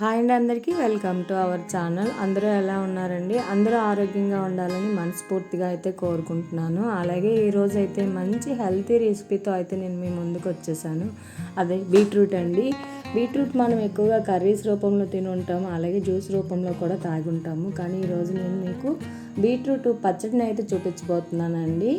Hi అండి అందరికీ. Welcome to our channel. అందరూ ఎలా ఉన్నారండి? అందరూ ఆరోగ్యంగా ఉండాలని మనస్ఫూర్తిగా అయితే కోరుకుంటున్నాను. అలాగే ఈరోజు అయితే మంచి హెల్తీ రెసిపీతో అయితే నేను మీ ముందుకు వచ్చేసాను. అదే బీట్రూట్ అండి. బీట్రూట్ మనం ఎక్కువగా కర్రీస్ రూపంలో తిని ఉంటాము అలాగే జ్యూస్ రూపంలో కూడా తాగి ఉంటాము కానీ ఈరోజు నేను మీకు బీట్రూట్ పచ్చడిని అయితే చూపించబోతున్నానండి.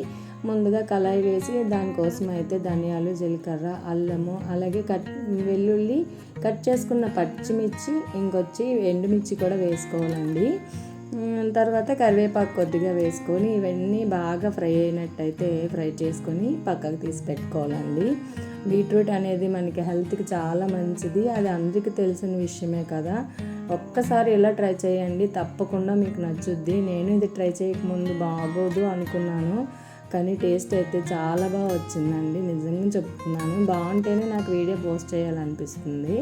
ముందుగా కళాయి వేసి దానికోసం అయితే ధనియాలు జీలకర్ర అల్లము అలాగే కట్ వెల్లుల్లి కట్ చేసుకున్న పచ్చిమిర్చి ఇంకొచ్చి ఎండుమిర్చి కూడా వేసుకోవాలండి. తర్వాత కరివేపాకు కొద్దిగా వేసుకొని ఇవన్నీ బాగా ఫ్రై అయినట్టయితే ఫ్రై చేసుకొని పక్కకు తీసి పెట్టుకోవాలండి. బీట్రూట్ అనేది మనకి హెల్త్కి చాలా మంచిది. అది అందరికీ తెలిసిన విషయమే కదా. ఒక్కసారి ఇలా ట్రై చేయండి. తప్పకుండా మీకు నచ్చుద్ది. నేను ఇది ట్రై చేయకముందు బాగోదు అనుకున్నాను. కానీ టేస్ట్ అయితే చాలా బాగా వచ్చిందండి. నిజంగా చెప్తున్నాను. బాగుంటేనే నాకు వీడియో పోస్ట్ చేయాలనిపిస్తుంది.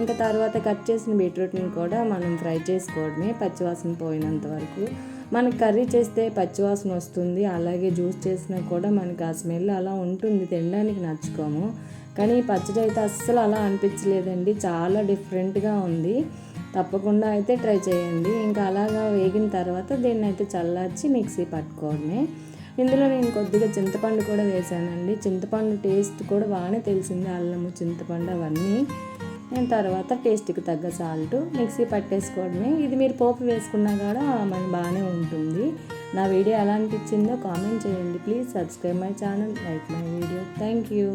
ఇంకా తర్వాత కట్ చేసిన బీట్రూట్ని కూడా మనం ఫ్రై చేసుకోవడమే. పచ్చివాసన పోయినంత వరకు మనకు కర్రీ చేస్తే పచ్చివాసన వస్తుంది. అలాగే జ్యూస్ చేసినా కూడా మనకి ఆ స్మెల్ అలా ఉంటుంది. తినడానికి నచ్చుకోము. కానీ పచ్చడి అయితే అస్సలు అలా అనిపించలేదండి. చాలా డిఫరెంట్గా ఉంది. తప్పకుండా అయితే ట్రై చేయండి. ఇంకా అలాగా వేగిన తర్వాత దీన్ని అయితే చల్లార్చి మిక్సీ పట్టుకోవడమే. ఇందులో నేను కొద్దిగా చింతపండు కూడా వేసానండి. చింతపండు టేస్ట్ కూడా బాగానే తెలిసింది. అల్లము చింతపండు అవన్నీ. నేను తర్వాత టేస్ట్కి తగ్గ సాల్ట్ మిక్సీ పట్టేసుకోవడమే. ఇది మీరు పోపు వేసుకున్నా కూడా మనకి బాగానే ఉంటుంది. నా వీడియో ఎలా అనిపించిందో కామెంట్ చేయండి. Please subscribe my channel like my video. Thank you.